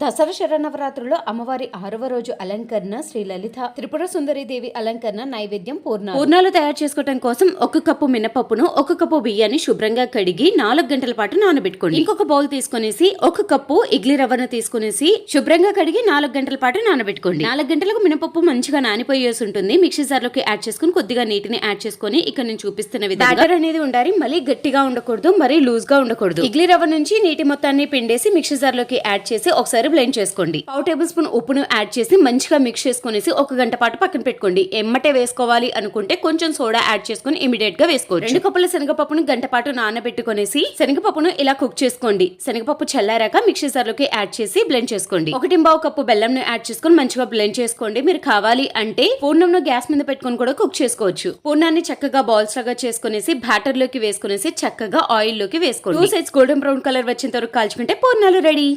దసరా శరణవరాత్రుల్లో అమ్మవారి ఆరవ రోజు అలంకరణ శ్రీ లలిత త్రిపుర సుందరి దేవి అలంకరణ నైవేద్యం పూర్ణ పూర్ణాలు తయారు చేసుకోవడం కోసం ఒక కప్పు మినపప్పును ఒక కప్పు బియ్యాన్ని శుభ్రంగా కడిగి నాలుగు గంటల పాటు నానబెట్టుకోండి. ఇంకొక బౌల్ తీసుకునేసి ఒక కప్పు ఇడ్లీ రవ్వను తీసుకునేసి శుభ్రంగా కడిగి నాలుగు గంటల పాటు నానబెట్టుకోండి. నాలుగు గంటలకు మినపప్పు మంచిగా నానిపోయేసి ఉంటుంది. మిక్సీ జార్లోకి యాడ్ చేసుకుని కొద్దిగా నీటిని యాడ్ చేసుకుని ఇక్కడ నేను చూపిస్తున్న విధంగా అనేది ఉండాలి. మరీ గట్టిగా ఉండకూడదు మరీ లూజ్గా ఉండకూడదు. ఇడ్లీ రవ్వ నుంచి నీటి మొత్తాన్ని పిండేసి మిక్సీ జార్లోకి యాడ్ చేసి ఒకసారి బ్లెండ్ చేసుకోండి. పావు టేబుల్ స్పూన్ ఉప్పును యాడ్ చేసి మంచిగా మిక్స్ చేసుకునేసి ఒక గంట పాటు పక్కన పెట్టుకోండి. ఎమ్మటే వేసుకోవాలి అనుకుంటే కొంచెం సోడా యాడ్ చేసుకుని ఇమీడియట్గా వేసుకోండి రెండు కప్పుల శనగపప్పును గంట పాటు నానబెట్టుకునేసి శనగపప్పును ఇలా కుక్ చేసుకోండి. శనగపప్పు చల్లారాక మిక్సీ సార్లోకి యాడ్ చేసి బ్లెండ్ చేసుకోండి. ఒకటి బావు కప్పు బెల్లంను యాడ్ చేసుకుని మంచిగా బ్లెండ్ చేసుకోండి. మీరు కావాలి అంటే పూర్ణంను గ్యాస్ మీద పెట్టుకొని కూడా కుక్ చేసుకోవచ్చు. పూర్ణాన్ని చక్కగా బాల్స్ లాగా చేసుకునేసి బ్యాటర్లోకి వేసుకునేసి చక్కగా ఆయిల్లోకి వేసుకోండి. Two size golden brown colour వచ్చేంత వరకు కాల్చుకుంటే పూర్ణాలు రెడీ